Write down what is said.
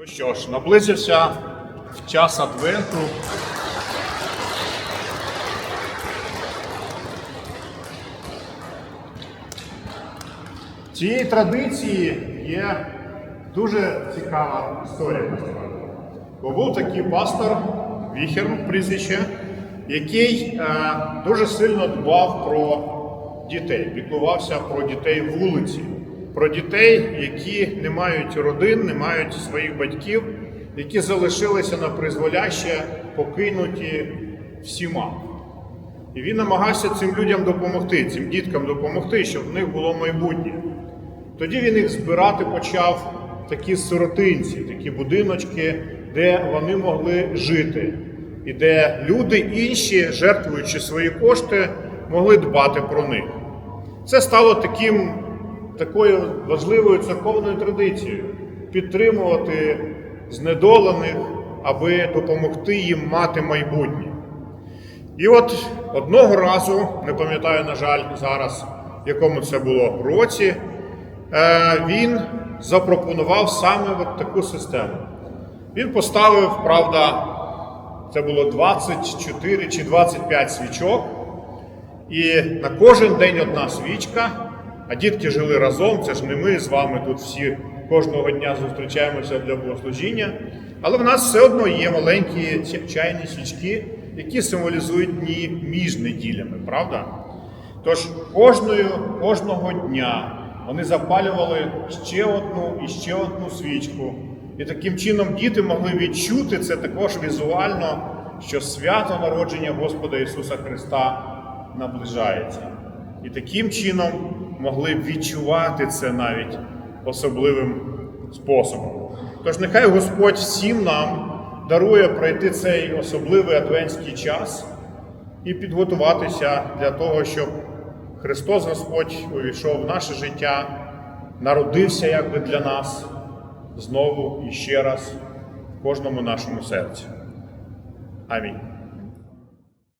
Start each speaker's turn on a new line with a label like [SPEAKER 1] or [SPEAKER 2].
[SPEAKER 1] Ну що ж, наблизився час Адвенту. Цієї традиції є дуже цікава історія. Бо був такий пастор Віхер прізвище, який е, дуже сильно дбав про дітей, піклувався про дітей вулиці, про дітей, які не мають родин, не мають своїх батьків, які залишилися на призволяще, покинуті всіма. І він намагався цим людям допомогти, цим діткам допомогти, щоб в них було майбутнє. Тоді він їх збирати почав такі сиротинці, такі будиночки, де вони могли жити, і де люди інші, жертвуючи свої кошти, могли дбати про них. Це стало таким, такою важливою церковною традицією підтримувати знедолених, аби допомогти їм мати майбутнє. І от одного разу, не пам'ятаю, на жаль, зараз, в якому це було році, е, він запропонував саме от таку систему. Він поставив, правда, це було 24 чи 25 свічок, і на кожен день одна свічка, а дітки жили разом, це ж не ми з вами тут всі кожного дня зустрічаємося для богослужіння. Але в нас все одно є маленькі чайні свічки, які символізують дні між неділями, правда? Тож кожною, кожного дня вони запалювали ще одну і ще одну свічку. І таким чином діти могли відчути це також візуально, що свято народження Господа Ісуса Христа наближається. І таким чином могли відчувати це навіть особливим способом. Тож нехай Господь всім нам дарує пройти цей особливий адвентський час і підготуватися для того, щоб Христос Господь увійшов в наше життя, народився якби для нас знову і ще раз в кожному нашому серці. Амінь.